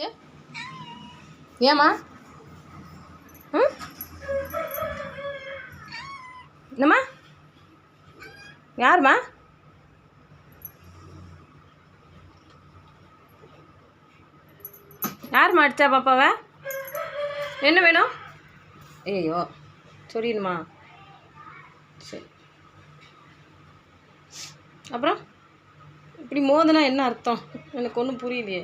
First ஏம்மா? ம்? என்னம்மா? யாரும்மா? யாரும்மா அடிச்சா பாப்பாவை? என்ன வேணும்? ஐயோ சொல்லிடுமா. சரி. அப்புறம்? இப்படி மோதுனா என்ன அர்த்தம்? எனக்கு ஒன்றும் புரியலையே.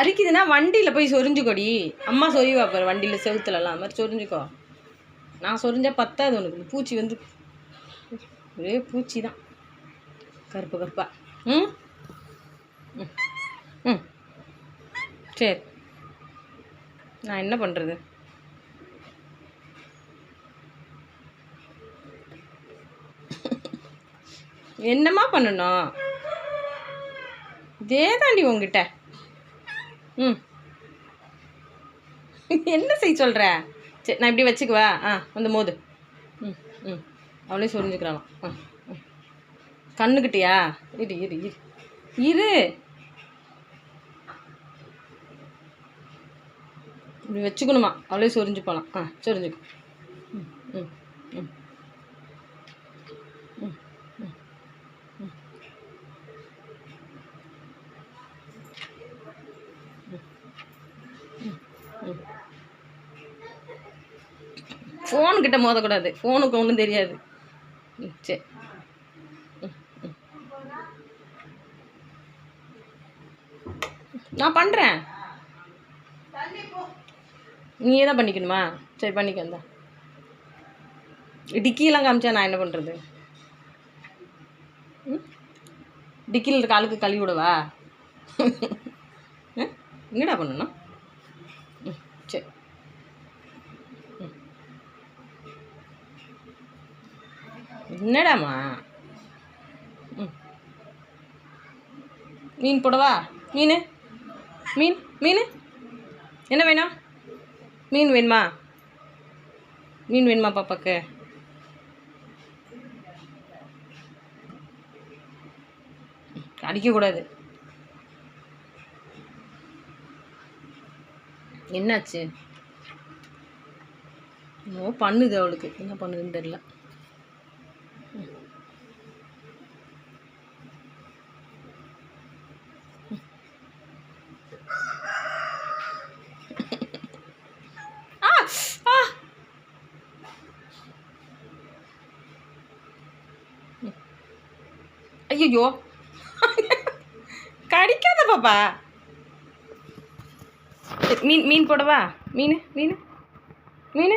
அரிக்குதுன்னா வண்டியில் போய் சொரிஞ்சுக்கோடி. அம்மா சொறிவா பாரு வண்டியில் செவுத்துலலாம். அது மாதிரி சொரிஞ்சுக்கோ. நான் சொரிஞ்சால் பத்தாது உனக்கு. பூச்சி வந்து ஒரே பூச்சி தான் கருப்பு கருப்பா. ம்? ம். ம் சரி. நான் என்ன பண்ணுறது என்னம்மா பண்ணணும்? இதே தாண்டி உங்ககிட்ட ம். என்ன செய்ய சொல்கிற சரி நான் இப்படி வச்சுக்குவா ஆ வந்து மோது. ம் ம். அவளே சொரிஞ்சுக்கிறாளாம். ஆ ம். கண்ணுக்கிட்டியா? இரு இரு இரு. இரு. இப்படி வச்சுக்கணுமா? அவளே சொரிஞ்சு போகலாம் ஆ சொரிஞ்சுக்கும் ம் ம் ம். ம். ஃபோனுக்கிட்ட மோதக்கூடாது. ஃபோனுக்கு ஒன்றும் தெரியாது. ம் சரி நான் பண்ணுறேன் நீயே தான் பண்ணிக்கணுமா? சரி பண்ணிக்கந்தா டிக்கிலாம் டிக்கியெல்லாம் காமிச்சா நான் என்ன பண்ணுறது ம்? டிக்கியில் இருக்க ஆளுக்கு கழுவி விடவா? என்னடா பண்ணணும் சரி என்னடாமா? ம். மீன் போடவா? மீன்? மீன்? மீன்? என்ன வேணும்? மீன் வேணுமா? மீன் வேணுமா பாப்பாக்கு? அடிக்கக்கூடாது. என்னாச்சு? என்னவோ பண்ணுது அவளுக்கு. என்ன பண்ணுதுன்னு தெரியல. ஐயோ கடிக்காத பாப்பா. மீன் மீன் போடவா மீன் மீன் மீன்